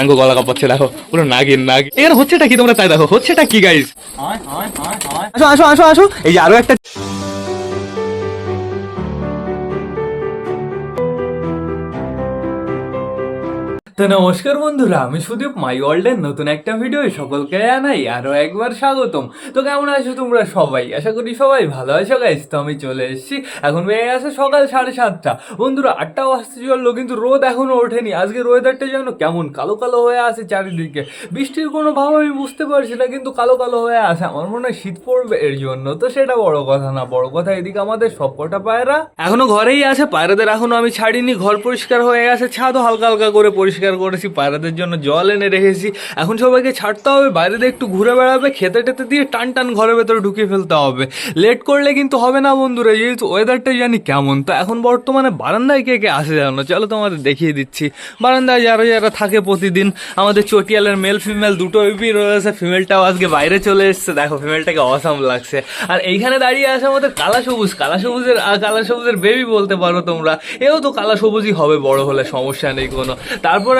Mango গলা কাপাচ্ছে দেখো। পুরো নাগিন নাগ এর হচ্ছেটা কি তোমরা তাই দেখো? হচ্ছেটা কি গাইজ আসো আসো আসো আসো। এই যে আরও একটা তো নমস্কার বন্ধুরা, আমি সুদীপ মাই ওয়ার্ল্ডের নতুন একটা ভিডিও সকলকে জানাই আরও একবার স্বাগতম। তো কেমন আছো তোমরা সবাই? আশা করি সবাই ভালো আছো গাইস তো আমি চলে এসেছি, এখন বেড়ে গেছে সকাল সাড়ে সাতটা। বন্ধুরা, আটটা বাজতে চলল, কিন্তু রোদ এখনও ওঠেনি। আজকে ওয়েদারটা যেন কেমন কালো কালো হয়ে আছে চারিদিকে। বৃষ্টির কোনো ভাব আমি বুঝতে পারছি না, কিন্তু কালো কালো হয়ে আছে। আমার মনে হয় শীত পড়বে এর জন্য, তো সেটা বড় কথা না। বড় কথা এদিকে আমাদের সব কটা পায়রা এখনও ঘরেই আছে। পায়রাদের এখনও আমি ছাড়িনি, ঘর পরিষ্কার হয়ে গেছে, ছাদও হালকা হালকা করে পরিষ্কার করেছি, পায়রাদের জন্য জল এনে রেখেছি। এখন সবাইকে ছাড়তে হবে বাইরে দিয়ে একটু ঘুরে বেড়াবে, খেতে টেতে দিয়ে টান টান ঘরের ভেতরে ঢুকিয়ে ফেলতে হবে। লেট করলে কিন্তু হবে না বন্ধুরা যেহেতু ওয়েদারটাই জানি কেমন। তো এখন বর্তমানে বারান্দায় কে কে আসে জানো? চলো তোমাদের দেখিয়ে দিচ্ছি। বারান্দায় যারা যারা থাকে প্রতিদিন, আমাদের চটিয়ালের মেল ফিমেল দুটো বেবি রয়েছে ফিমেলটাও আজকে বাইরে চলে এসছে। দেখো ফিমেলটাকে অসাম লাগছে। আর এইখানে দাঁড়িয়ে আছে আমাদের কালা সবুজ, কালা সবুজের কালা সবুজের বেবি বলতে পারো তোমরা। এও তো কালা সবুজই হবে, বড় হলে সমস্যা নেই কোনো। তারপরে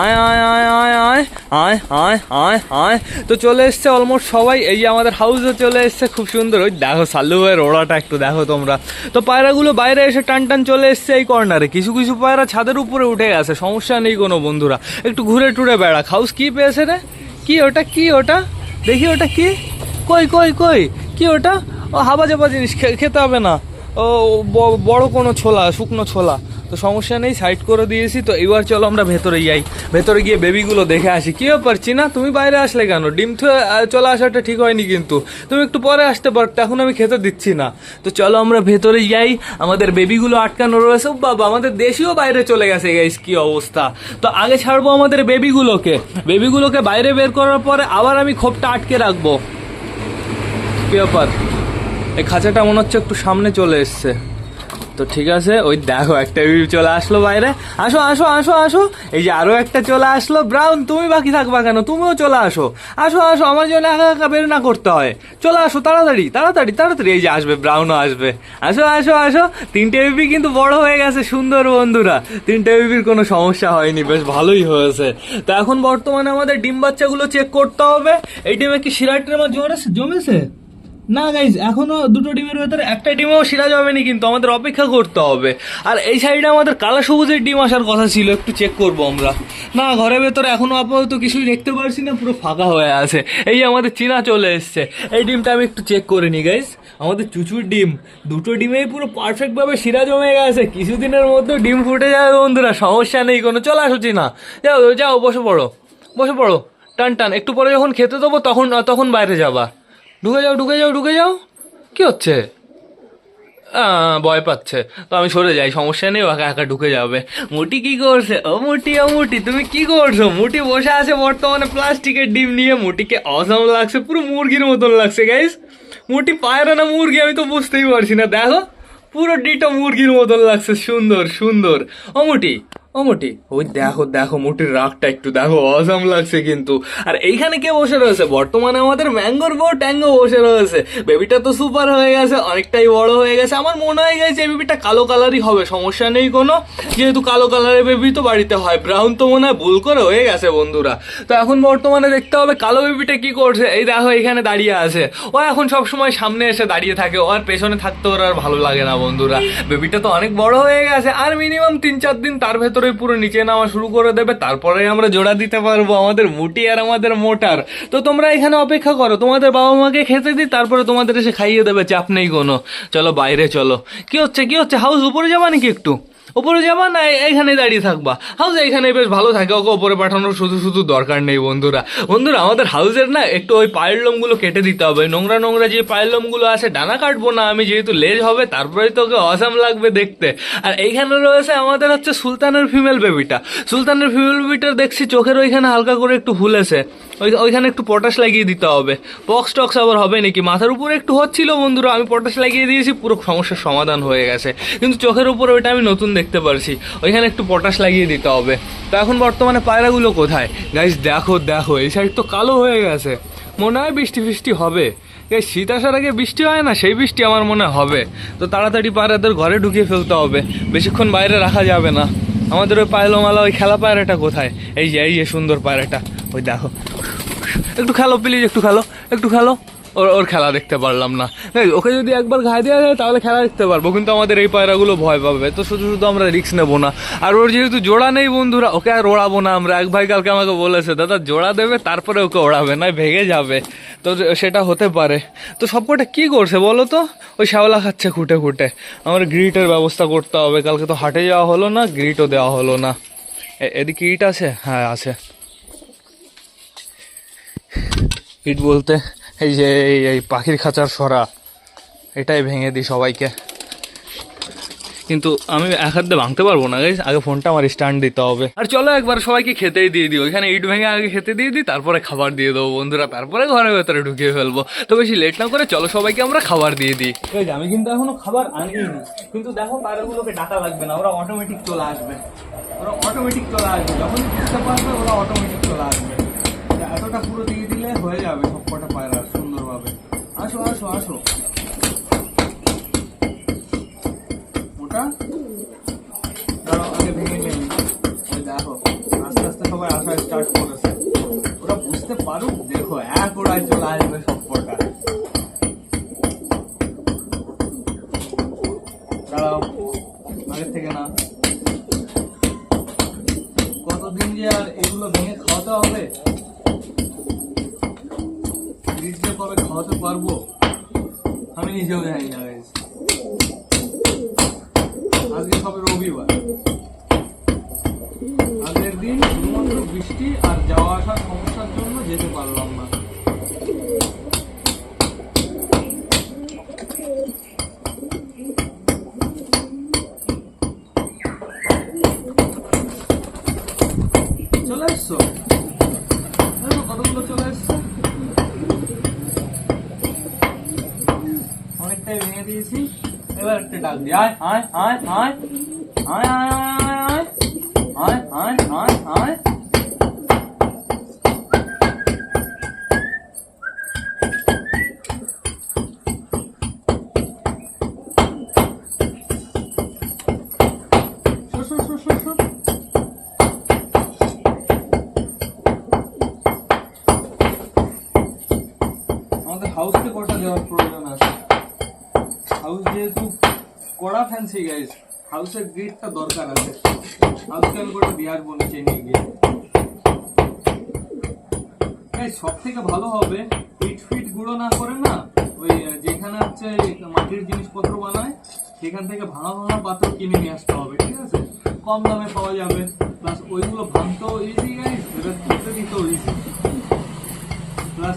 আয় আয় আয় আয় আয় আয় আয় হায় হায় তো চলে এসছে অলমোস্ট সবাই। এই যে আমাদের হাউসে চলে এসছে, খুব সুন্দর। ওই দেখো, সাল্লু ভাইয়ের ওড়াটা একটু দেখো তোমরা। তো পায়রাগুলো বাইরে এসে টান টান চলে এসছে এই কর্নারে কিছু কিছু পায়রা ছাদের উপরে উঠে গেছে, সমস্যা নেই কোনো বন্ধুরা। একটু ঘুরে টুরে বেড়াক। হাউস কি পেয়েছে রে? কি ওটা? কি ওটা? দেখি ওটা কি? কই কই কই? কি ওটা? ও হাবা জাবা জিনিস খেতে হবে না। বড় কোনো ছোলা, শুকনো ছোলা। তো সমস্যা নেই সাইড করে দিয়েছি, তো এবার চলো আমরা ভেতরে যাই। ভেতরে গিয়ে বেবিগুলো দেখে আসি। কি ব্যাপার, চিনা, তুমি বাইরে আসলে কেন? ডিম থুয়ে চলে আসাটা ঠিক হয়নি কিন্তু। তুমি একটু পরে আসতে পারতে এখন আমি খেতে দিচ্ছি না। তো চলো আমরা ভেতরে যাই, আমাদের বেবিগুলো আটকানো রয়েছে। বাবা, আমাদের দেশিও বাইরে চলে গেছে গাইস কী অবস্থা। তো আগে ছাড়বো আমাদের বেবিগুলোকে বেবিগুলোকে বাইরে বের করার পরে আবার আমি খোপটা আটকে রাখব। কি ব্যাপার? এই খাঁচাটা মনে হচ্ছে একটু সামনে চলে এসছে। তো ঠিক আছে, ওই দেখো একটা বেবি চলে আসলো বাইরে। আসো আসো আসো আসো। এই যে আরও একটা চলে আসলো। ব্রাউন, তুমি বাকি থাকবা কেন? তুমিও চলে আসো। আসো আসো, আমার জন্য একা একা বের না করতে হয়। চলে আসো, তাড়াতাড়ি তাড়াতাড়ি তাড়াতাড়ি। এই যে আসবে, ব্রাউনও আসবে। আসো আসো আসো। তিনটে বেবি কিন্তু বড় হয়ে গেছে, সুন্দর বন্ধুরা। তিনটে বেবির কোনো সমস্যা হয়নি, বেশ ভালোই হয়েছে। তো এখন বর্তমানে আমাদের ডিম বাচ্চাগুলো চেক করতে হবে। এই ডিমে কি সিরাটের আমার জমেছে জমেছে? না গাইজ এখনও দুটো ডিমের ভেতরে একটা ডিমেও শিরা যাবেনি, কিন্তু আমাদের অপেক্ষা করতে হবে। আর এই সাইডে আমাদের কালা সবুজের ডিম আসার কথা ছিল, একটু চেক করব আমরা। না, ঘরের ভেতরে এখনও আপাতত কিছুই দেখতে পারছি না, পুরো ফাঁকা হয়ে আছে। এই আমাদের চীনা চলে এসছে। এই ডিমটা আমি একটু চেক করে নি গাইজ আমাদের চুচুর ডিম দুটো ডিমেই পুরো পারফেক্ট ভাবে শিরা জমে গেছে। কিছুদিনের মধ্যে ডিম ফুটে যাবে, বন্ধুরা, সমস্যা নেই কোনো। চলে আসো, চীনা। যাও যাও, বসে পড়ো। বসে পড়ো। টান টান, একটু পরে যখন খেতে দেবো, তখন তখন বাইরে যাবা। ঢুকে যাও ঢুকে যাও ঢুকে যাও। কি হচ্ছে? ভয় পাচ্ছে। তো আমি সরে যাই, সমস্যা নেই, ও একা একা ঢুকে যাবে। মুটি কি করছে? ও মুটি ও মুটি, তুমি কি করছ? মুটি বসে আছে বর্তমানে প্লাস্টিকের ডিম নিয়ে। মুটিকে অসম লাগছে, পুরো মুরগির মতন লাগছে গাইস মুটি পায়রা না মুরগি, আমি তো বুঝতেই পারছি না। দেখো, পুরো ডিটা মুরগির মতন লাগছে, সুন্দর সুন্দর। ও মুটি ও মুটি ওই দেখো দেখো মুটির রাগটা একটু দেখো, অসম লাগছে কিন্তু। আর এইখানে কে বসে রয়েছে? বর্তমানে আমাদের ম্যাঙ্গোর বউ ট্যাঙ্গো বসে রয়েছে। বেবিটা তো সুপার হয়ে গেছে, অনেকটাই বড় হয়ে গেছে। আমার মনে হয় গেছে, এই বেবিটা কালো কালারই হবে, সমস্যা নেই কোনো। যেহেতু কালো কালারের বেবি তো বাড়িতে হয়, ব্রাউন তো মনে হয় ভুল করে হয়ে গেছে বন্ধুরা। তো এখন বর্তমানে দেখতে হবে, কালো বেবিটা কি করছে? এই দেখো এখানে দাঁড়িয়ে আছে। ও এখন সব সময় সামনে এসে দাঁড়িয়ে থাকে, ও আর পেছনে থাকতে ওর আর ভালো লাগে না বন্ধুরা। বেবিটা তো অনেক বড় হয়ে গেছে, আর মিনিমাম তিন চার দিন তার ভেতরে পুরো নিচে নামা শুরু করে দেবে, তারপরে আমরা জোড়া দিতে পারব আমাদের মুটি আর আমাদের মোটার। তো তোমরা এখানে অপেক্ষা করো, তোমাদের বাবা মাকে খেতে দিই, তারপরে তোমাদের এসে খাইয়ে দেবে, চাপ নেই কোনো। চলো বাইরে চলো। কি হচ্ছে কি হচ্ছে? হাউস উপরে যাবা নাকি একটু? ওপরে যাবা না এ- এইখানে দাঁড়িয়ে থাকবা? হাউস এইখানে বেশ ভালো থাকে, ওকে ওপরে পাঠানোর শুধু শুধু দরকার নেই বন্ধুরা। বন্ধুরা, আমাদের হাউসের না, একটু ওই পায়ের লোমগুলো কেটে দিতে হবে। নোংরা নোংরা যে পায়ের লোমগুলো আছে, ডানা কাটবো না আমি, যেহেতু লেজ হবে, তারপরেই তো ওকে অসাম লাগবে দেখতে। আর এইখানে রয়েছে আমাদের হচ্ছে সুলতানের ফিমেল বেবিটা সুলতানের ফিমেল বেবিটার দেখছি চোখের ওইখানে হালকা করে একটু ফুলেছে ওই ওইখানে একটু পটাশ লাগিয়ে দিতে হবে। পক্স টক্স আবার হবে নাকি? মাথার উপরে একটু হচ্ছিল বন্ধুরা, আমি পটাশ লাগিয়ে দিয়েছি, পুরো সমস্যার সমাধান হয়ে গেছে। কিন্তু চোখের উপরে ওইটা আমি নতুন দেখতে পারছি। ওইখানে একটু পটাশ লাগিয়ে দিতে হবে। তো এখন বর্তমানে পায়রাগুলো কোথায়? গাইস দেখো দেখো, এই সাইড তো কালো হয়ে গেছে। মনে হয় বৃষ্টি ফিষ্টি হবে। এই শীত আসার আগে বৃষ্টি হয় না? সেই বৃষ্টি আমার মনে হবে। তো তাড়াতাড়ি পায়রাদের ঘরে ঢুকিয়ে ফেলতে হবে। বেশিক্ষণ বাইরে রাখা যাবে না। আমাদের ওই পায়লোমালা, ওই খেলা পায়রাটা কোথায়? এই যে এই যে সুন্দর পায়রাটা। ওই দেখো। একটু খেলো প্লিজ একটু খেলো একটু খেলো। ওর ওর খেলা দেখতে পারলাম না। ওকে যদি একবার ঘায়ে দেওয়া যায়, তাহলে খেলা দেখতে পারব, কিন্তু আমাদের এই পায়রাগুলো ভয় পাবে, তো শুধু শুধু আমরা রিস্ক নেব না। আর ওর যেহেতু জোড়া নেই বন্ধুরা, ওকে আর ওড়াবো না আমরা। এক ভাই কালকে আমাকে বলেছে, দাদা, জোড়া দেবে, তারপরে ওকে ওড়াবে না ভেঙে যাবে। তো সেটা হতে পারে। তো সবকটা কি করছে বলো তো? ওই শ্যাওলা খাচ্ছে খুঁটে খুঁটে। আমার গ্রিটের ব্যবস্থা করতে হবে। কালকে তো হাটে যাওয়া হলো না, গ্রিটও দেওয়া হলো না। এদিকে ইট আছে? হ্যাঁ আছে। ইট বলতে এই যে এই এই পাখির খাঁচার সরা এটাই ভেঙে দিই সবাইকে। কিন্তু আমি এক হাত দিয়ে ভাঙতে পারব না গাইজ আগে ফোনটা আমার স্ট্যান্ড দিতে হবে। আর চলো একবার সবাইকে খেতেই দিয়ে দিই। ওইখানে ইট ভেঙে আগে খেতে দিয়ে দিই তারপরে খাবার দিয়ে দেবো বন্ধুরা। তারপরে ঘরের ভেতরে ঢুকিয়ে ফেলব। তো বেশি লেট না করে চলো সবাইকে আমরা খাবার দিয়ে দিই। আমি কিন্তু এখনও খাবার আনিনি। কিন্তু দেখো পায়রাগুলোকে ডাকা লাগবে না ওরা অটোমেটিক চলে আসবে। ওরা অটোমেটিক চলে আসবে। যখন বুঝতে পারবে ওরা অটোমেটিক চলে আসবে। এতটা পুরো দিয়ে দিলে হয়ে যাবে সব কটা পায়রা। 阿叔阿叔阿叔。叔 আগের দিন শুধুমাত্র বৃষ্টি আর যাওয়া আসার সমস্যার জন্য যেতে পারলাম না। চলে এসছো? কতগুলো চলে এসছো। অনেকটাই ভেঙে দিয়েছি। এবার একটা ডাক দিয়ে আয় আয় আয় আয় আয় আয় আয়। প্রয়োজন আছে। হাউস যেহেতু কড়া ফ্যান্সি গাইজ হাউসের দরকার আছে। হাউসকে আমি গিয়ে সব থেকে ভালো হবে ফিট গুঁড়ো না করে না, ওই যেখানে হচ্ছে মাটির জিনিসপত্র বানায়, সেখান থেকে ভাঙা ভাঙা পাত্র কিনে নিয়ে আসতে হবে, ঠিক আছে? কম দামে পাওয়া যাবে। প্লাস ওইগুলো ভাঙতেও ইজি গাইজ ধরতে দিতেও ইজি প্লাস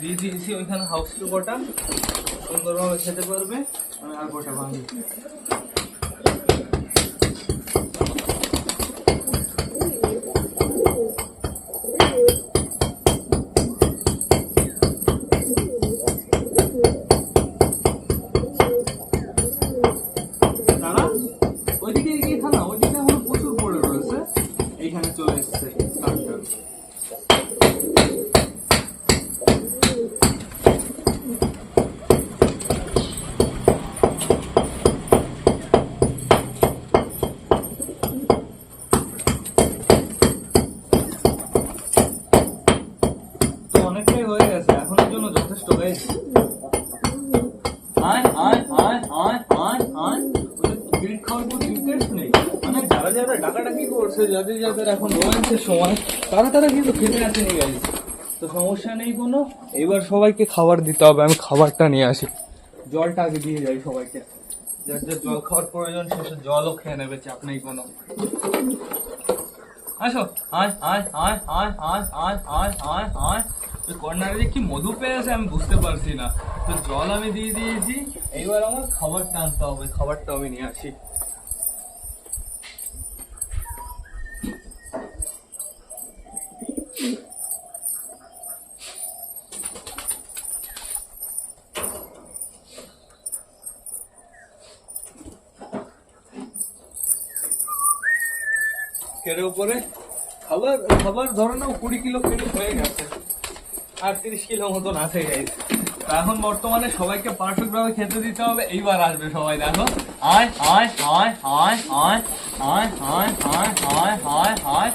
দিয়ে দিয়েছি ওইখানে হাউস টু গোটা ওই গরমে খেতে পারবে। আর গোটা ভাঙি যারা করছে? যাদের যাদের এখন রয়েছে সময়, তারা তারা কিন্তু খেতে আসেনি গাইস তো সমস্যা নেই কোনো। এবার সবাইকে খাবার দিতে হবে, আমি খাবারটা নিয়ে আসি। জলটা আগে দিয়ে যাই সবাইকে। যার যার জল খাওয়ার প্রয়োজন শেষে জলও খেয়ে নেবে, চাপ নেই কোনো। আসো, আয় আয় আয় আয় আয় আয় আয় আয় আয়। ওই কর্নারে কি মধু পেয়েছে আমি বুঝতে পারছি না। তো জল আমি দিয়ে দিয়েছি এইবার আমার খাবারটা আনতে হবে, খাবারটা আমি নিয়ে আসি। কেড়ে উপরে খাবার খাবার ধরে নাও কুড়ি কিলো কেটে হয়ে গেছে আর তিরিশ কিলো মতন আছে গাইছে এখন বর্তমানে সবাইকে পারফেক্ট ভাবে খেতে দিতে হবে এইবার আসবে সবাই দেখো আয় আয় আয় আয় আয় আয় আয় আয় আয় আয় আয়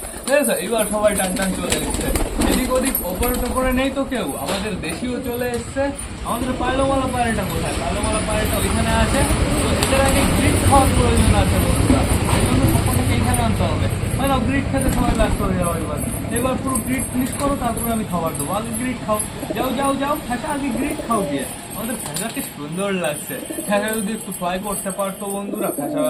এইবার সবাই টান টান চলে এসছে এদিক ওদিক ওপরে টোপরে নেই তো কেউ আমাদের দেশিও চলে এসছে আমাদের পায়লোমালা পায়রাটা কোথায় পায়লোমালা পায়রাটা ওইখানে আছে তো এদের আগে গ্রিট খাওয়ার প্রয়োজন আছে আনতে হবে। মানে গ্রিড খেতে সময় ব্যস্ত হয়ে যাওয়া এবার। এবার পুরো গ্রিড ফিনিশ করো, তারপরে আমি খাবার দেবো। আগে গ্রিড খাও। যাও যাও যাও ফ্যাটা আগে গ্রিড খাও গিয়ে। আমাদের ফ্যাশাকে সুন্দর লাগছে। ফ্যাশা যদি একটু ফ্লাই করতে পারতো বন্ধুরা ফ্যাশা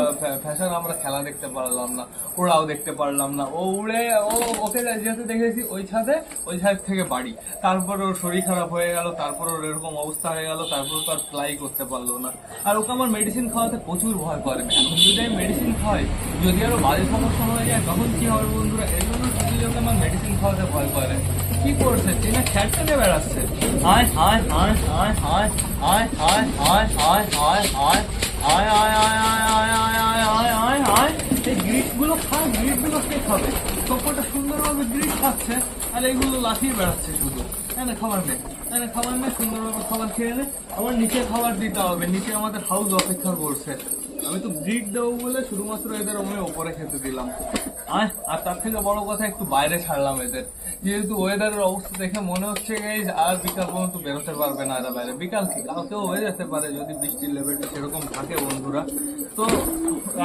ফ্যাশন আমরা খেলা দেখতে পারলাম না, ওরাও দেখতে পারলাম না। ও উড়ে, ও, ওকে যেহেতু দেখেছি ওই ছাদে, ওই ছাদ থেকে বাড়ি। তারপর ওর শরীর খারাপ হয়ে গেল তারপর ওর এরকম অবস্থা হয়ে গেল তারপর তো আর ফ্লাই করতে পারল না। আর ওকে আমার মেডিসিন খাওয়াতে প্রচুর ভয় করে। এখন যদি আমি মেডিসিন খাওয়াই, যদি আরও বাজে সমস্যা হয়ে যায়, তখন কি হবে বন্ধুরা? এই জন্য শুধু ওকে আমার মেডিসিন খাওয়াতে ভয় করে। কি করছে টিনা থেকে বেড়াচ্ছে আয় আয় আয় আয় আয় আয় আয় আয় আয় আয় আয় এই সুন্দরভাবে গ্রিট খাচ্ছে আর এইগুলো লাফিয়ে বেড়াচ্ছে শুধু হ্যাঁ খাবার নেই হ্যাঁ খাবার নেই সুন্দরভাবে খাবার খেয়ে নে আবার নিচে খাবার দিতে হবে নিচে আমাদের হাউস অপেক্ষা করছে আমি তো ব্রিড দেবো বলে শুধুমাত্র এদের আমি ওপরে খেতে দিলাম। আয় আর তার থেকে বড় কথা, একটু বাইরে ছাড়লাম এদের। যেহেতু ওয়েদারের অবস্থা দেখে মনে হচ্ছে গাইজ আর বিকাল পর্যন্ত বেরোতে পারবে না এরা বাইরে। বিকাল কি কালকেও হয়ে যেতে পারে যদি বৃষ্টির লেভেলটা সেরকম থাকে বন্ধুরা। তো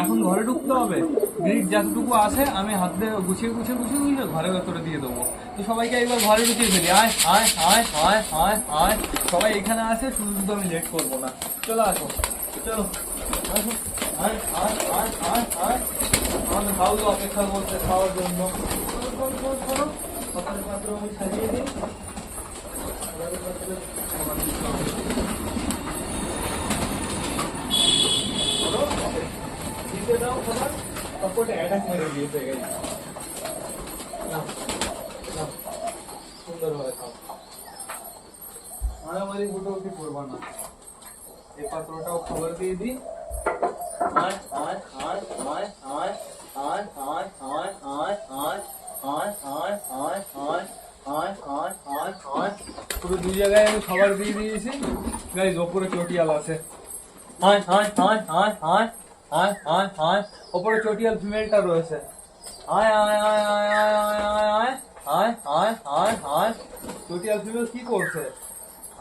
এখন ঘরে ঢুকতে হবে। গ্রিড যতটুকু আছে, আমি হাত দিয়ে গুছিয়ে গুছিয়ে গুছিয়ে গুছিয়ে ঘরের ভেতরে দিয়ে দেবো। তো সবাইকে একবার ঘরে ঢুকিয়ে ফেলি। আয় আয় আয় আয় আয় আয়। সবাই এখানে আসে শুধু শুধু আমি লেট করব না। চলো আসো। চলো। আসো। on, on, on, on, on. On how you अपेक्षा बोल से खाओ जो हम लोग करो करो करो करो पकड़ पकड़ो मुझे सजिए दे करो ठीक है ना पकड़ सबको ऐड है मेरे लिए पे गई ना ना सुंदर हो रहा था हमारे फ़ोटो की कुर्बाना। ये तो पात्रोटा खबर दी थी পুরো দুই জায়গায় আমি খাবার দিয়ে দিয়েছি গাইজ ওপরে চটিয়াল আছে আয় আয় আয় আয় আয় আয় আয় আয় ওপরে চটিয়াল ফিমেলটা রয়েছে আয় আয় আয় আয় আয় আয় আয় আয় আয় আয় আয় চটিয়াল ফিমেল কি করছে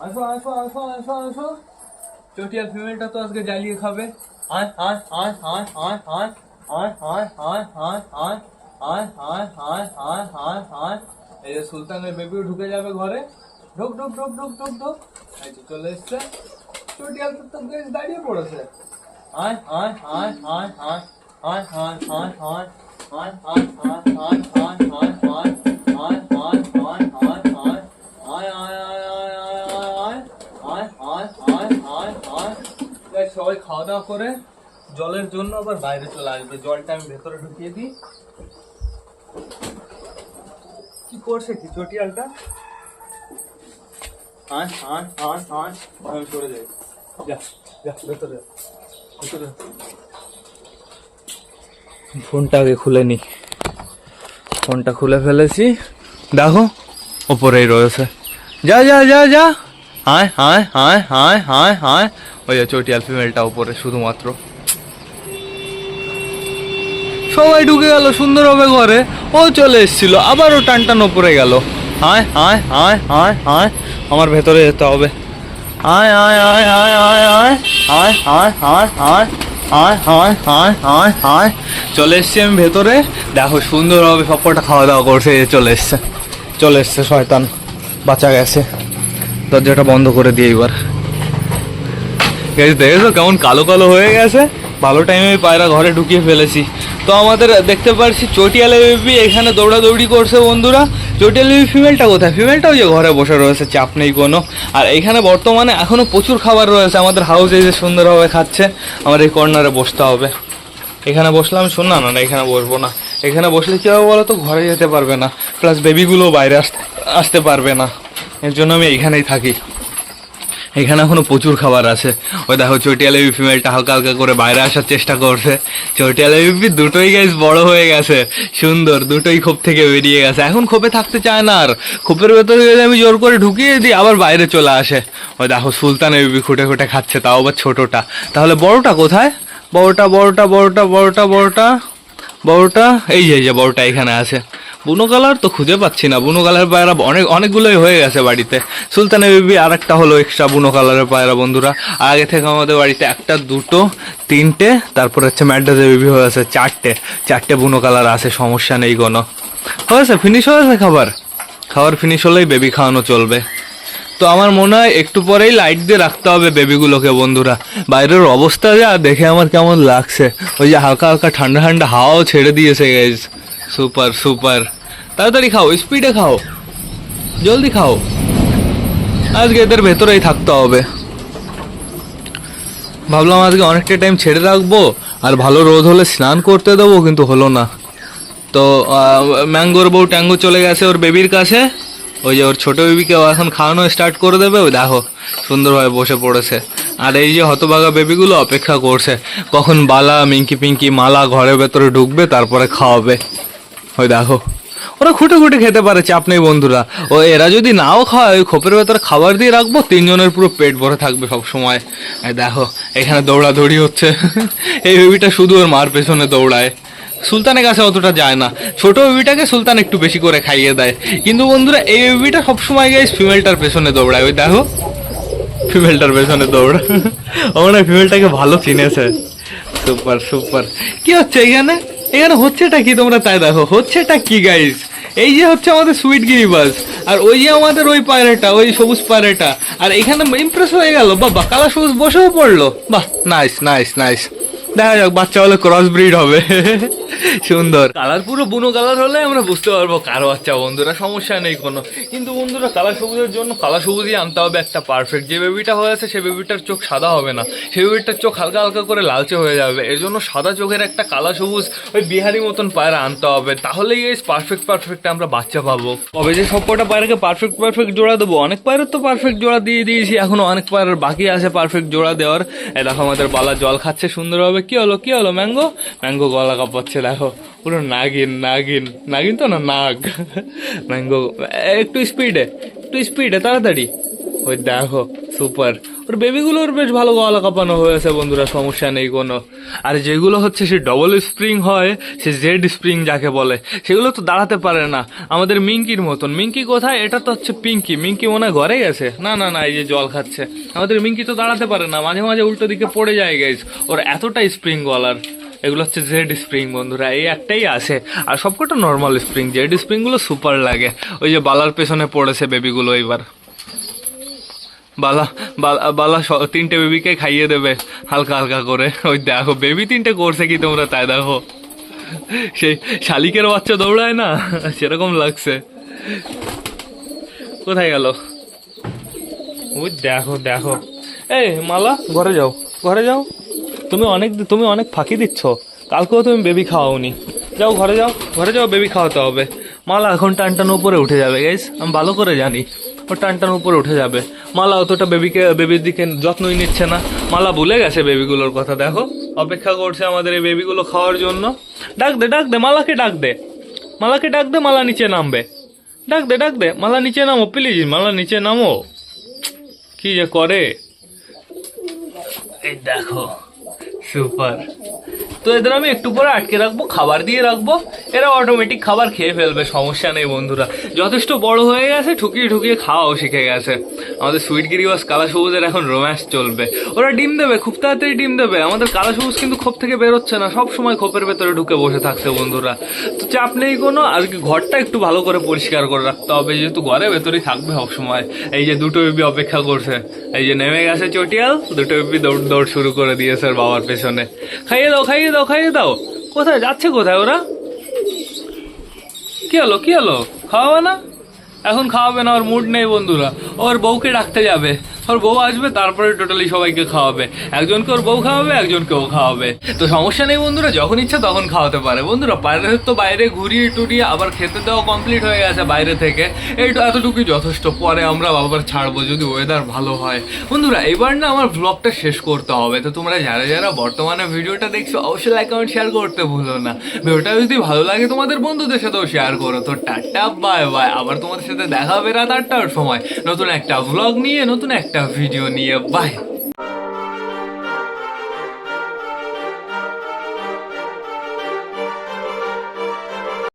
আসো আসো আসো আসো আসো চটিয়াল ফিমেলটা তো আজকে জ্বালিয়ে খাবে আয় আয় আয় আয় আয় আয় আয় আয় আয় আয় আয় আয় আয় আয় আয় আয় আয় এই যে সুলতানের বেবিও ঢুকে যাবে ঘরে ঢুক ঢুক ঢুক ঢুক ঢুক ঢুক এই যে চলে এসছে চটিয়াল তো বেশ দাঁড়িয়ে পড়েছে আয় আয় আয় আয় আয় আয় আয় আয় আয় আয় আয় আয় আয় আয় আয় সবাই খাওয়া দাওয়া করে, জলের জন্য আবার বাইরে চলে আসবে। জলটা আমি ভেতরে ঢুকিয়ে দিই। কি করছে কি চটিয়ালটা? ফোনটা আগে খুলে নি। ফোনটা খুলে ফেলেছি। দেখো, ওপরেই রয়েছে। যা যা যা যা। আয় আয় আয় আয় আয় আয়। ওই চটিয়াল ফিমেলটা উপরে শুধুমাত্র সবাই ঢুকে গেল সুন্দরভাবে ঘরে ও চলে এসেছিল আবারও টান টান ওপরে গেল আয় আয় আয় আয় হায় আমার ভেতরে যেতে হবে আয় আয় আয় আয় আয় আয় আয় আয় আয় আয় আয় হায় আয় আয় আয় চলে এসছি আমি ভেতরে দেখো সুন্দরভাবে সবকটা খাওয়া দাওয়া করছে চলে এসছে চলে এসছে শয়তান বাঁচা গেছে দরজাটা বন্ধ করে দিয়ে এবার গাইজ দেখেছ কেমন কালো কালো হয়ে গেছে? ভালো টাইমে আমি পায়রা ঘরে ঢুকিয়ে ফেলেছি। তো আমাদের দেখতে পাচ্ছি চটিয়ালে বেবি এখানে দৌড়াদৌড়ি করছে বন্ধুরা। চটিয়ালে বেবি ফিমেলটা কোথায়? ফিমেলটা ওই যে ঘরে বসে রয়েছে, চাপ নেই কোনো। আর এখানে বর্তমানে এখনও প্রচুর খাবার রয়েছে। আমাদের হাউসে যে সুন্দরভাবে খাচ্ছে, আমার এই কর্নারে বসতে হবে। এখানে বসলাম, শোন না না এখানে বসবো না। এখানে বসলে কী হবে বলো তো ঘরে যেতে পারবে না। প্লাস বেবিগুলো বাইরে আসতে আসতে পারবে না। এর জন্য আমি এইখানেই থাকি। এখানে এখনও প্রচুর খাবার আছে। ওই দেখো চটিয়ালে ফিমেলটা হালকা হালকা করে বাইরে আসার চেষ্টা করছে। চটিয়ালে বিপি দুটোই গাইজ বড় হয়ে গেছে। সুন্দর, দুটোই খোপ থেকে বেরিয়ে গেছে। এখন খোপে থাকতে চায় না আর। খোপের ভেতরে যদি আমি জোর করে ঢুকিয়ে দিই, আবার বাইরে চলে আসে। ওই দেখো সুলতান বিবি খুঁটে খুঁটে খাচ্ছে, তাও আবার ছোটটা। তাহলে বড়টা কোথায়? বড়টা বড়টা বড়টা বড়টা বড়টা বড়টা এই যে বড়টা এখানে আছে। বুনো কালার তো খুঁজে পাচ্ছি না। বুনো কালার পায়রা অনেক অনেকগুলোই হয়ে গেছে বাড়িতে। সুলতানের বেবি আর একটা হলো এক্সট্রা বুনো কালারের পায়রা, বন্ধুরা। আগে থেকে আমাদের বাড়িতে একটা, দুটো, তিনটে, তারপর হচ্ছে ম্যাডাজের বেবি হয়েছে চারটে। চারটে বুনো কালার আছে, সমস্যা নেই কোনো। হয়েছে ফিনিশ হয়েছে খাবার? খাবার ফিনিশ হলেই বেবি খাওয়ানো চলবে। তো আমার মনে হয় একটু পরেই লাইট দিয়ে রাখতে হবে বেবিগুলোকে বন্ধুরা। বাইরের অবস্থা যা, দেখে আমার কেমন লাগছে। ওই যে হালকা হালকা ঠান্ডা ঠান্ডা হাওয়াও ছেড়ে দিয়েছে গাইজ সুপার সুপার তাড়াতাড়ি খাও স্পিডে খাও। জলদি খাও। আজকে এদের ভেতরেই থাকতে হবে। ভাবলাম আজকে অনেকটা টাইম ছেড়ে রাখব, আর ভালো রোদ হলে স্নান করতে দেবো, কিন্তু হলো না। তো ম্যাঙ্গোর বউ ট্যাঙ্গো চলে গেছে ওর বেবির কাছে। ওই যে ওর ছোটো বেবিকে এখন খাওয়ানো স্টার্ট করে দেবে, ওই দেখো, সুন্দরভাবে বসে পড়েছে। আর এই যে হতভাগা বেবিগুলো অপেক্ষা করছে, কখন বালা মিঙ্কি পিঙ্কি মালা ঘরের ভেতরে ঢুকবে, তারপরে খাওয়াবে। ওই দেখো। ওরা খুঁটে খুঁটে খেতে পারে চাপ নেই বন্ধুরা। ও, এরা যদি নাও খায়, ওই খোপের ভেতরে খাবার দিয়ে রাখব, তিনজনের পুরো পেট ভরে থাকবে সব সময় দেখো, এখানে দৌড়াদৌড়ি হচ্ছে। এই বেবিটা শুধু ওর মার পেছনে দৌড়ায়। সুলতানের কাছে অতটা যায় না। ছোট বেবিটাকে সুলতান একটু বেশি করে খাইয়ে দেয়। কিন্তু বন্ধুরা, এই বেবিটা সবসময় গাইস ফিমেলটার পেছনে দৌড়ায়। ওই দেখো, ফিমেলটার পেছনে দৌড় আমার ফিমেলটাকে ভালো চিনেছে। Super super. কি হচ্ছে এখানে? এখানে হচ্ছেটা কি তোমরা তাই দেখো? হচ্ছেটা কি গাইস এই যে হচ্ছে আমাদের সুইট গিরিবাস আর ওই যে আমাদের ওই পায়রাটা, ওই সবুজ পায়রাটা। আর এখানে ইমপ্রেস হয়ে গেল। বাবা কালা সবুজ বসেও পড়ল। বাহ নাইস নাইস নাইস দেখা যাক, বাচ্চা হলে ক্রস ব্রিড হবে। সুন্দর। কালার পুরো বুনো কালার হলে আমরা বুঝতে পারব কারও বাচ্চা, বন্ধুরা, সমস্যা নেই কোনো। কিন্তু বন্ধুরা কালার সবুজের জন্য কালা সবুজই আনতে হবে, একটা পারফেক্ট যে বেবিটা হয়েছে সে বেবিটার চোখ সাদা হবে না। সেই বেবিটার চোখ হালকা হালকা করে লালচে হয়ে যাবে। এর জন্য সাদা চোখের একটা কালা সবুজ ওই বিহারি মতন পায়রা আনতে হবে। তাহলেই এই পারফেক্ট পারফেক্ট আমরা বাচ্চা পাবো। তবে যে সব কটা পায়রাকে পারফেক্ট পারফেক্ট জোড়া দেবো, অনেক পায়রার তো পারফেক্ট জোড়া দিয়ে দিয়েছি, এখনও অনেক পায়রার বাকি আছে পারফেক্ট জোড়া দেওয়ার। দেখো আমাদের বালা জল খাচ্ছে সুন্দরভাবে কি হলো কি হলো, ম্যাঙ্গো? ম্যাঙ্গো গলা কাঁপাচ্ছে, দেখো। পুরো নাগিন নাগিন নাগিন তো না, নাগ। ম্যাঙ্গো, একটু স্পিডে একটু স্পিডে তাড়াতাড়ি। ওই দেখো সুপার ওর বেবিগুলোর বেশ ভালো গলা কাঁপানো হয়েছে বন্ধুরা, সমস্যা নেই কোনো। আর যেগুলো হচ্ছে সে ডবল স্প্রিং হয়, সে জেড স্প্রিং যাকে বলে, সেগুলো তো দাঁড়াতে পারে না। আমাদের মিঙ্কির মতন। মিঙ্কি কোথায়? এটা তো হচ্ছে পিঙ্কি। মিঙ্কি মনে হয় ঘরে গেছে? না না না, এই যে জল খাচ্ছে। আমাদের মিঙ্কি তো দাঁড়াতে পারে না, মাঝে মাঝে উল্টো দিকে পড়ে যায় গাইজ ওর এতটাই স্প্রিং গলার। এগুলো হচ্ছে জেড স্প্রিং বন্ধুরা, এই একটাই আছে। আর সবকটা নর্মাল স্প্রিং জেড স্প্রিংগুলো সুপার লাগে। ওই যে বালার পেছনে পড়েছে বেবিগুলো এবার। বালা বালা বালা তিনটে বেবিকে খাইয়ে দেবে, হালকা হালকা করে। ওই দেখো, বেবি তিনটে করছে কি তোমরা তাই দেখো। সেই শালিকের বাচ্চা দৌড়ায় না? সেরকম লাগছে। কোথায় গেল? ওই দেখো দেখো। এই, মালা, ঘরে যাও ঘরে যাও। তুমি অনেক তুমি অনেক ফাঁকি দিচ্ছ। কালকেও তুমি বেবি খাওয়াওনি। যাও, ঘরে যাও ঘরে যাও, বেবি খাওয়াতে হবে। মালা এখন টান টান উপরে উঠে যাবে গাইস আমি ভালো করে জানি। ও টান টান উপরে উঠে যাবে। মালা অতটা বেবিকে, বেবির দিকে যত্নই নিচ্ছে না। মালা ভুলে গেছে বেবিগুলোর কথা, দেখো। অপেক্ষা করছে আমাদের এই বেবিগুলো খাওয়ার জন্য। ডাক দে ডাক দে, মালাকে ডাক দে। মালাকে ডাক দে, মালা নিচে নামবে। ডাক দে ডাক দে, মালা নিচে নামো প্লিজ মালা নিচে নামো। কি যে করে? এই দেখো সুপার তো এদের আমি একটু পরে আটকে রাখব, খাবার দিয়ে রাখব। এরা অটোমেটিক খাবার খেয়ে ফেলবে, সমস্যা নেই বন্ধুরা। যথেষ্ট বড় হয়ে গেছে, ঠুকিয়ে ঠুকিয়ে খাওয়াও শিখে গেছে। আমাদের সুইট গিরিবাস কালা সবুজের এখন রোম্যান্স চলবে। ওরা ডিম দেবে, খুব তাড়াতাড়ি ডিম দেবে। আমাদের কালা সবুজ কিন্তু খোপ থেকে বেরোচ্ছে না, সব সময় খোপের ভেতরে ঢুকে বসে থাকছে বন্ধুরা। তো চাপ নেই কোনো আর কি ঘরটা একটু ভালো করে পরিষ্কার করে রাখতে হবে যেহেতু ঘরের ভেতরেই থাকবে সব সময়। এই যে দুটো বেবি অপেক্ষা করছে, এই যে নেমে গেছে চটিয়াল, দুটো বেবি দৌড় দৌড় শুরু করে দিয়েছে বাবার পেছনে। খাইয়ে দাও খাইয়ে দাও খাইয়ে দাও। কোথায়? যাচ্ছে কোথায় ওরা? কি হলো কি হলো? খাওয়া না? এখন খাওয়াবে না, ওর মুড নেই বন্ধুরা। ওর বউকে ডাকতে যাবে। ওর বউ আসবে, তারপরে টোটালি সবাইকে খাওয়াবে। একজনকে ওর বউ খাওয়াবে একজনকে ও খাওয়াবে। তো সমস্যা নেই বন্ধুরা, যখন ইচ্ছা তখন খাওয়াতে পারে। বন্ধুরা, বাইরে তো বাইরে ঘুরিয়ে টুরিয়ে আবার খেতে দেওয়া কমপ্লিট হয়ে গেছে বাইরে থেকে। এইটা এতটুকুই যথেষ্ট। পরে আমরা আবার ছাড়বো যদি ওয়েদার ভালো হয়। বন্ধুরা, এবার না আমার ব্লগটা শেষ করতে হবে। তো তোমরা যারা যারা বর্তমানে ভিডিওটা দেখছ, অবশ্যই লাইক কমেন্ট শেয়ার করতে ভুলো না। ভিডিওটা যদি ভালো লাগে তোমাদের বন্ধুদের সাথেও শেয়ার করো। তো টাটা বাই বাই আবার তোমাদের সাথে দেখা হবে রাত আটটার সময়। নতুন একটা ব্লগ নিয়ে, নতুন একটা ভিডিও নিয়ে। বাই